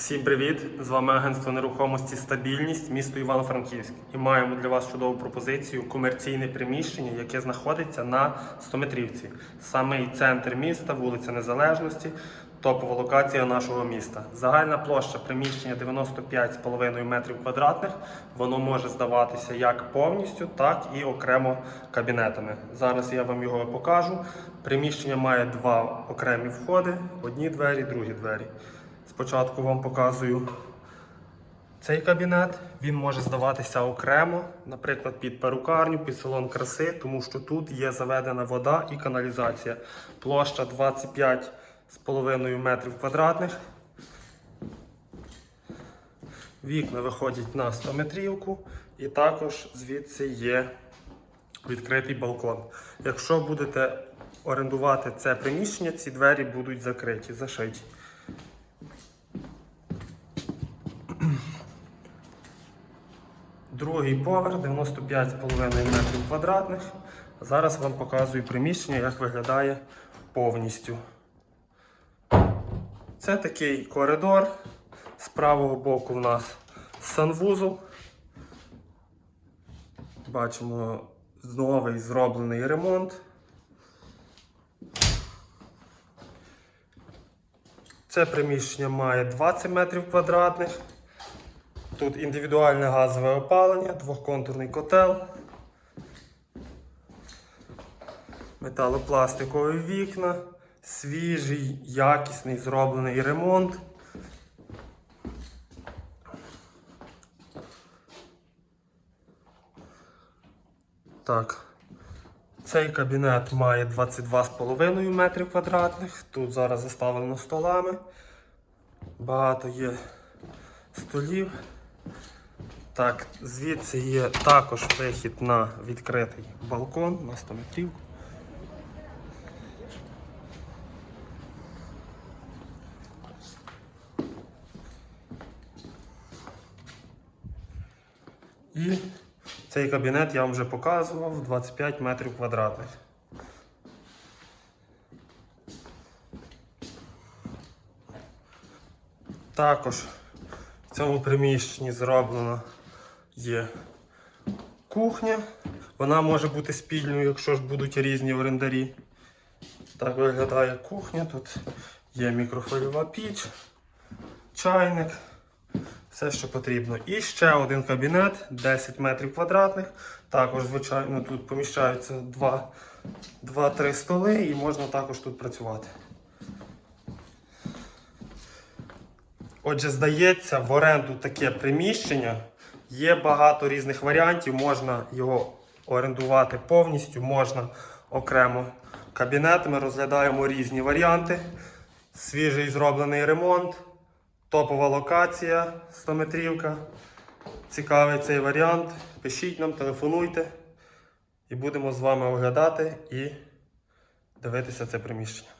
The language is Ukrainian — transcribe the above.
Всім привіт! З вами агентство нерухомості Стабільність, місто Івано-Франківськ. І маємо для вас чудову пропозицію комерційне приміщення, яке знаходиться на 100-метрівці. Самий центр міста, вулиця Незалежності, топова локація нашого міста. Загальна площа приміщення 95,5 метрів квадратних. Воно може здаватися як повністю, так і окремо кабінетами. Зараз я вам його покажу. Приміщення має два окремі входи: одні двері, другі двері. Спочатку вам показую цей кабінет. Він може здаватися окремо, наприклад, під перукарню, під салон краси, тому що тут є заведена вода і каналізація. Площа 25,5 метрів квадратних. Вікна виходять на 100 метрівку, і також звідси є відкритий балкон. Якщо будете орендувати це приміщення, ці двері будуть закриті, зашиті. Другий поверх 95,5 метрів квадратних. Зараз вам показую приміщення, як виглядає повністю. Це такий коридор. З правого боку в нас санвузол. Бачимо новий зроблений ремонт. Це приміщення має 20 метрів квадратних. Тут індивідуальне газове опалення, двохконтурний котел, металопластикові вікна, свіжий, якісний зроблений ремонт. Так. Цей кабінет має 22,5 метрів квадратних. Тут зараз заставлено столами. Багато є столів. Так, звідси є також вихід на відкритий балкон на 100 метрів. І цей кабінет я вам вже показував 25 метрів квадратних. Також в цьому приміщенні зроблено є кухня. Вона може бути спільною, якщо ж будуть різні орендарі. Так виглядає кухня. Тут є мікрохвильова піч, чайник, все, що потрібно. І ще один кабінет 10 метрів квадратних. Також, звичайно, тут поміщаються 2-3 столи і можна також тут працювати. Отже, здається, в оренду таке приміщення. Є багато різних варіантів. Можна його орендувати повністю, можна окремо кабінетами. Розглядаємо різні варіанти. Свіжий зроблений ремонт, топова локація 100 метрівка. Цікавий цей варіант. Пишіть нам, телефонуйте і будемо з вами оглядати і дивитися це приміщення.